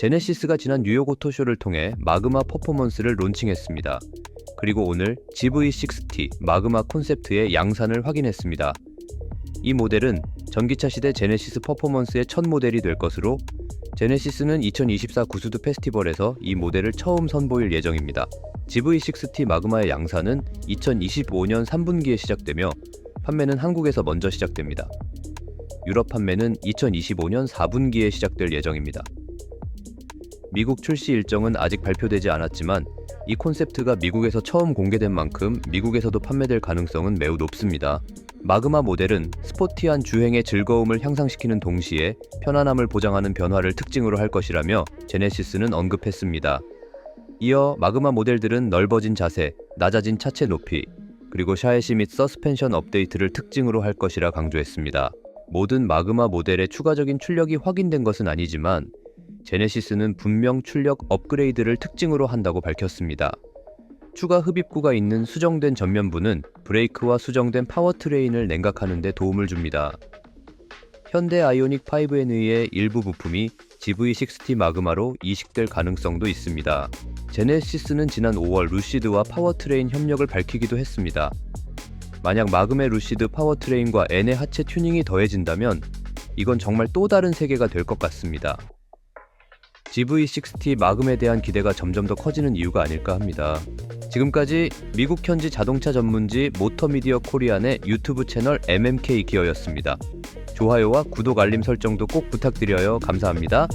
제네시스가 지난 뉴욕 오토쇼를 통해 마그마 퍼포먼스를 론칭했습니다. 그리고 오늘 GV60 마그마 콘셉트의 양산을 확인했습니다. 이 모델은 전기차 시대 제네시스 퍼포먼스의 첫 모델이 될 것으로 제네시스는 2024 구스드 페스티벌에서 이 모델을 처음 선보일 예정입니다. GV60 마그마의 양산은 2025년 3분기에 시작되며 판매는 한국에서 먼저 시작됩니다. 유럽 판매는 2025년 4분기에 시작될 예정입니다. 미국 출시 일정은 아직 발표되지 않았지만 이 콘셉트가 미국에서 처음 공개된 만큼 미국에서도 판매될 가능성은 매우 높습니다. 마그마 모델은 스포티한 주행의 즐거움을 향상시키는 동시에 편안함을 보장하는 변화를 특징으로 할 것이라며 제네시스는 언급했습니다. 이어 마그마 모델들은 넓어진 자세, 낮아진 차체 높이, 그리고 샤이시 및 서스펜션 업데이트를 특징으로 할 것이라 강조했습니다. 모든 마그마 모델의 추가적인 출력이 확인된 것은 아니지만 제네시스는 분명 출력 업그레이드를 특징으로 한다고 밝혔습니다. 추가 흡입구가 있는 수정된 전면부는 브레이크와 수정된 파워트레인을 냉각하는 데 도움을 줍니다. 현대 아이오닉 5에 의해 일부 부품이 GV60 마그마로 이식될 가능성도 있습니다. 제네시스는 지난 5월 루시드와 파워트레인 협력을 밝히기도 했습니다. 만약 마금의 루시드 파워트레인과 N의 하체 튜닝이 더해진다면 이건 정말 또 다른 세계가 될 것 같습니다. GV60 마금에 대한 기대가 점점 더 커지는 이유가 아닐까 합니다. 지금까지 미국 현지 자동차 전문지 모터미디어 코리안의 유튜브 채널 MMK 기어였습니다. 좋아요와 구독 알림 설정도 꼭 부탁드려요. 감사합니다.